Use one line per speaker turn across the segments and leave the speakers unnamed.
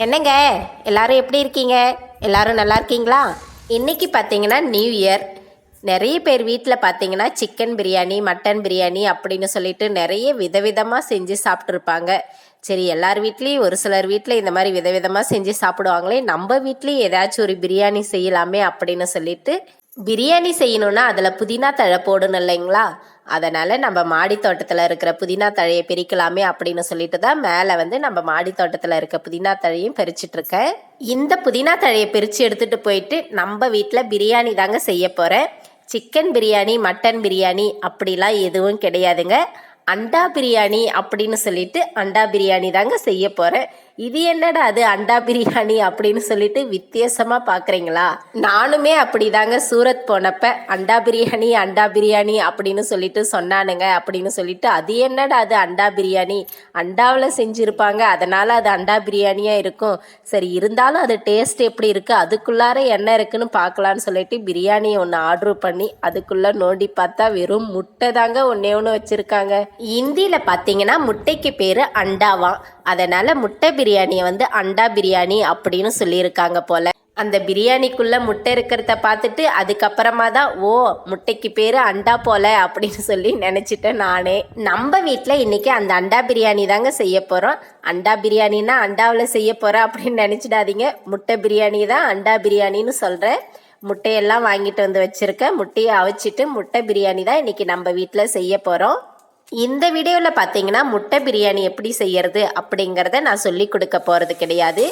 என்னங்க? எல்லாரும் எப்படி இருக்கீங்க? எல்லாரும் நல்லா இருக்கீங்களா? இன்னைக்கு பார்த்தீங்கன்னா நியூ இயர் நிறைய பேர் வீட்டில் பார்த்தீங்கன்னா சிக்கன் பிரியாணி மட்டன் பிரியாணி அப்படின்னு சொல்லிட்டு நிறைய விதவிதமாக செஞ்சு சாப்பிட்ருப்பாங்க சரி எல்லார் வீட்லேயும் ஒரு சிலர் வீட்டில் இந்த மாதிரி விதவிதமாக செஞ்சு சாப்பிடுவாங்களே நம்ம வீட்லேயும் ஏதாச்சும் ஒரு பிரியாணி செய்யலாமே அப்படின்னு சொல்லிட்டு பிரியாணி செய்யணும்னா அதில் புதினா தழை போடணும் இல்லைங்களா? அதனால் நம்ம மாடி தோட்டத்தில் இருக்கிற புதினா தழையை பிரிக்கலாமே அப்படின்னு சொல்லிட்டு தான் மேலே வந்து நம்ம மாடி தோட்டத்தில் இருக்க புதினா தழையும் பறிச்சிட்ருக்கேன் இந்த புதினா தழையை பிரித்து எடுத்துகிட்டு போயிட்டு நம்ம வீட்டில் பிரியாணி தாங்க செய்ய போகிறேன் சிக்கன் பிரியாணி மட்டன் பிரியாணி அப்படிலாம் எதுவும் கிடையாதுங்க. அண்டா பிரியாணி அப்படின்னு சொல்லிட்டு அண்டா பிரியாணி தாங்க செய்ய போகிறேன் இது என்னடா அது அண்டா பிரியாணி அப்படின்னு சொல்லிட்டு வித்தியாசமாக பார்க்குறீங்களா நானுமே அப்படிதாங்க சூரத் போனப்ப அண்டா பிரியாணி அண்டா பிரியாணி அப்படின்னு சொல்லிட்டு சொன்னானுங்க அப்படின்னு சொல்லிட்டு அது என்னடா அது அண்டா பிரியாணி? அண்டாவில் செஞ்சுருப்பாங்க அதனால் அது அண்டா பிரியாணியாக இருக்கும். சரி இருந்தாலும் அது டேஸ்ட் எப்படி இருக்குது அதுக்குள்ளார என்ன இருக்குன்னு பார்க்கலான்னு சொல்லிட்டு பிரியாணி ஒன்று ஆர்டர் பண்ணி அதுக்குள்ளே நோண்டி பார்த்தா வெறும் முட்டை தாங்க ஒன்றே ஒன்று வச்சுருக்காங்க. இந்தியில் பார்த்தீங்கன்னா முட்டைக்கு பேர் அண்டாவான் அதனால் முட்டை பிரியாணியை வந்து அண்டா பிரியாணி அப்படின்னு சொல்லியிருக்காங்க போல. அந்த பிரியாணிக்குள்ள முட்டை இருக்கிறத பார்த்துட்டு அதுக்கப்புறமா தான் ஓ முட்டைக்கு பேர் அண்டா போல அப்படின்னு சொல்லி நினச்சிட்டேன் நானே. நம்ம வீட்டில் இன்னைக்கு அந்த அண்டா பிரியாணி தாங்க செய்ய போகிறோம் அண்டா பிரியாணின்னா அண்டாவில் செய்ய போகிறேன் அப்படின்னு நினச்சிடாதீங்க. முட்டை பிரியாணி தான் அண்டா பிரியாணின்னு சொல்கிறேன் முட்டையெல்லாம் வாங்கிட்டு வந்து வச்சுருக்கேன். முட்டையை அவிச்சிட்டு முட்டை பிரியாணி தான் இன்றைக்கி நம்ம வீட்டில் செய்ய போகிறோம் இந்த வீடியோவில் பார்த்தீங்கன்னா முட்டை பிரியாணி எப்படி செய்யறது அப்படிங்கிறத நான் சொல்லி கொடுக்க போகிறது கிடையாது.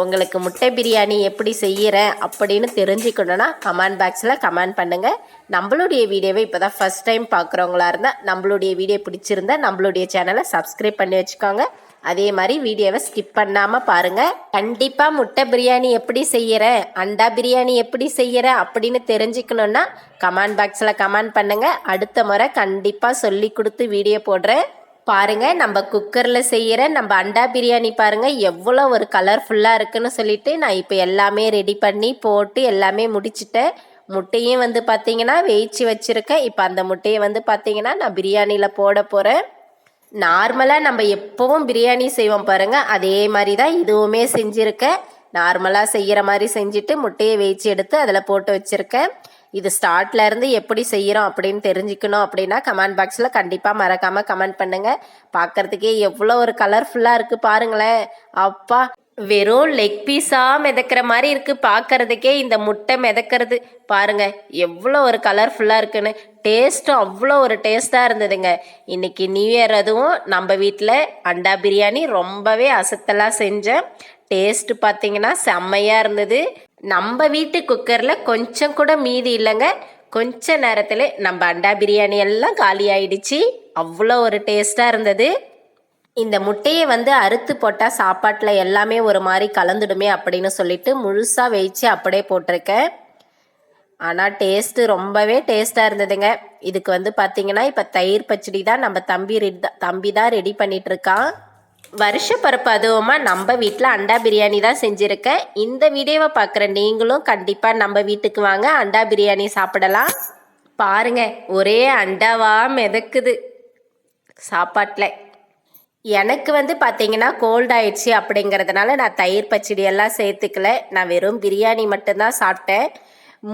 உங்களுக்கு முட்டை பிரியாணி எப்படி செய்கிறேன் அப்படின்னு தெரிஞ்சுக்கணுன்னா கமெண்ட் பாக்ஸில் கமெண்ட் பண்ணுங்கள் நம்மளுடைய வீடியோவை இப்போ தான் ஃபஸ்ட் டைம் பார்க்குறவங்களா இருந்தால் நம்மளுடைய வீடியோ பிடிச்சிருந்தா நம்மளுடைய சேனலை சப்ஸ்கிரைப் பண்ணி வச்சுக்கோங்க. அதே மாதிரி வீடியோவை ஸ்கிப் பண்ணாமல் பாருங்கள் கண்டிப்பாக முட்டை பிரியாணி எப்படி செய்கிறேன் அண்டா பிரியாணி எப்படி செய்கிறேன் அப்படின்னு தெரிஞ்சுக்கணுன்னா கமெண்ட் பாக்ஸில் கமெண்ட் பண்ணுங்கள் அடுத்த முறை கண்டிப்பாக சொல்லி கொடுத்து வீடியோ போடுறேன். பாருங்கள் நம்ம குக்கரில் செய்கிற நம்ம அண்டா பிரியாணி பாருங்கள் எவ்வளோ ஒரு கலர்ஃபுல்லாக இருக்குன்னு சொல்லிட்டு நான் இப்போ எல்லாமே ரெடி பண்ணி போட்டு எல்லாமே முடிச்சிட்டேன். முட்டையும் வந்து பார்த்திங்கன்னா வேய்ச்சி வச்சுருக்கேன். இப்போ அந்த முட்டையை வந்து பார்த்திங்கன்னா நான் பிரியாணியில் போட போகிறேன் நார்மலாக நம்ம எப்போவும் பிரியாணி செய்வோம் பாருங்கள் அதே மாதிரி தான் இதுவுமே செஞ்சுருக்கேன். நார்மலாக செய்கிற மாதிரி செஞ்சுட்டு முட்டையை வேய்ச்சி எடுத்து அதில் போட்டு வச்சுருக்கேன். இது ஸ்டார்ட்ல இருந்து எப்படி செய்கிறோம் அப்படின்னு தெரிஞ்சுக்கணும் அப்படின்னா கமெண்ட் பாக்ஸில் கண்டிப்பாக மறக்காமல் கமெண்ட் பண்ணுங்கள் பார்க்கறதுக்கே எவ்வளோ ஒரு கலர்ஃபுல்லாக இருக்குது பாருங்களேன். அப்பா வெறும் லெக் பீஸாக மிதக்கிற மாதிரி இருக்குது பார்க்கறதுக்கே இந்த முட்டை மிதக்கிறது. பாருங்க எவ்வளோ ஒரு கலர்ஃபுல்லாக இருக்குன்னு. டேஸ்ட்டும் அவ்வளோ ஒரு டேஸ்ட்டாக இருந்ததுங்க. இன்னைக்கு நியூ இயர் அதுவும் நம்ம வீட்டில் அண்டா பிரியாணி ரொம்பவே அசத்தலாக செஞ்சேன். டேஸ்ட்டு பார்த்தீங்கன்னா செம்மையாக இருந்தது. நம்ம வீட்டு குக்கரில் கொஞ்சம் கூட மீதி இல்லைங்க. கொஞ்ச நேரத்தில் நம்ம அண்டா பிரியாணி எல்லாம் காலி ஆயிடுச்சு. அவ்வளோ ஒரு டேஸ்ட்டாக இருந்தது. இந்த முட்டையை வந்து அறுத்து போட்டால் சாப்பாட்டில் எல்லாமே ஒரு மாதிரி கலந்துடுமே அப்படின்னு சொல்லிட்டு முழுசாக வேய்ச்சி அப்படியே போட்டிருக்கேன். ஆனால் டேஸ்ட்டு ரொம்பவே டேஸ்ட்டாக இருந்ததுங்க. இதுக்கு வந்து பார்த்தீங்கன்னா இப்போ தயிர் பச்சடி தான் நம்ம தம்பி ரெடி தம்பி தான் ரெடி பண்ணிகிட்ருக்கான் வருஷப்பருப்பு அதுவுமா நம்ம வீட்டில் அண்டா பிரியாணி தான் செஞ்சுருக்கேன். இந்த வீடியோவை பார்க்குற நீங்களும் கண்டிப்பாக நம்ம வீட்டுக்கு வாங்க அண்டா பிரியாணி சாப்பிடலாம். பாருங்க ஒரே அண்டாவாக மிதக்குது. சாப்பாட்டில். எனக்கு வந்து பார்த்தீங்கன்னா கோல்ட் ஆயிடுச்சு அப்படிங்கிறதுனால நான் தயிர் பச்சடி எல்லாம் சேர்த்துக்கல. நான் வெறும் பிரியாணி மட்டும்தான் சாப்பிட்டேன்.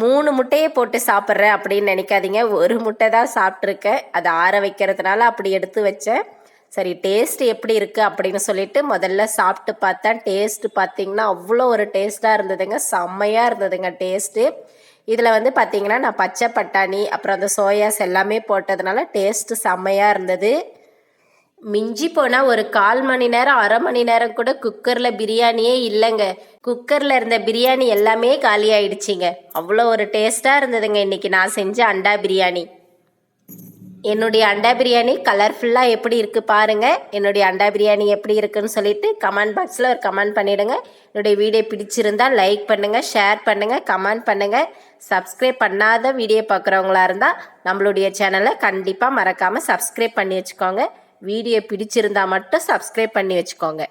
மூணு முட்டையை போட்டு சாப்பிட்றேன் அப்படின்னு நினைக்காதீங்க. ஒரு முட்டை தான் சாப்பிட்ருக்கேன் அதை ஆற வைக்கிறதுனால அப்படி எடுத்து வச்சேன். சரி டேஸ்ட் எப்படி இருக்குது அப்படின்னு சொல்லிட்டு முதல்ல சாப்பிட்டு பார்த்தேன். டேஸ்ட்டு பார்த்தீங்கன்னா அவ்வளோ ஒரு டேஸ்ட்டாக இருந்ததுங்க. செம்மையாக இருந்ததுங்க டேஸ்ட்டு இதில் வந்து பார்த்தீங்கன்னா நான் பச்சை பட்டாணி அப்புறம் அந்த சோயாஸ் எல்லாமே போட்டதுனால டேஸ்ட்டு செம்மையாக இருந்தது. மிஞ்சி போனால் ஒரு கால் மணி நேரம் அரை மணி நேரம் கூட குக்கரில் பிரியாணியே இல்லைங்க. குக்கரில் இருந்த பிரியாணி எல்லாமே காலி ஆயிடுச்சிங்க. அவ்வளோ ஒரு டேஸ்ட்டாக இருந்ததுங்க இன்னைக்கு நான் செஞ்ச அண்டா பிரியாணி. என்னுடைய அண்டா பிரியாணி கலர்ஃபுல்லாக எப்படி இருக்குது பாருங்கள் என்னுடைய அண்டா பிரியாணி எப்படி இருக்குன்னு சொல்லிட்டு கமெண்ட் பாக்ஸில் ஒரு கமெண்ட் பண்ணிவிடுங்க என்னுடைய வீடியோ பிடிச்சிருந்தா லைக் பண்ணுங்கள் ஷேர் பண்ணுங்கள் கமெண்ட் பண்ணுங்கள் சப்ஸ்கிரைப் பண்ணாத வீடியோ பார்க்குறவங்களா இருந்தால் நம்மளுடைய சேனலை கண்டிப்பாக மறக்காமல் சப்ஸ்கிரைப் பண்ணி வச்சுக்கோங்க. வீடியோ பிடிச்சிருந்தா மட்டும் சப்ஸ்கிரைப் பண்ணி வச்சுக்கோங்க.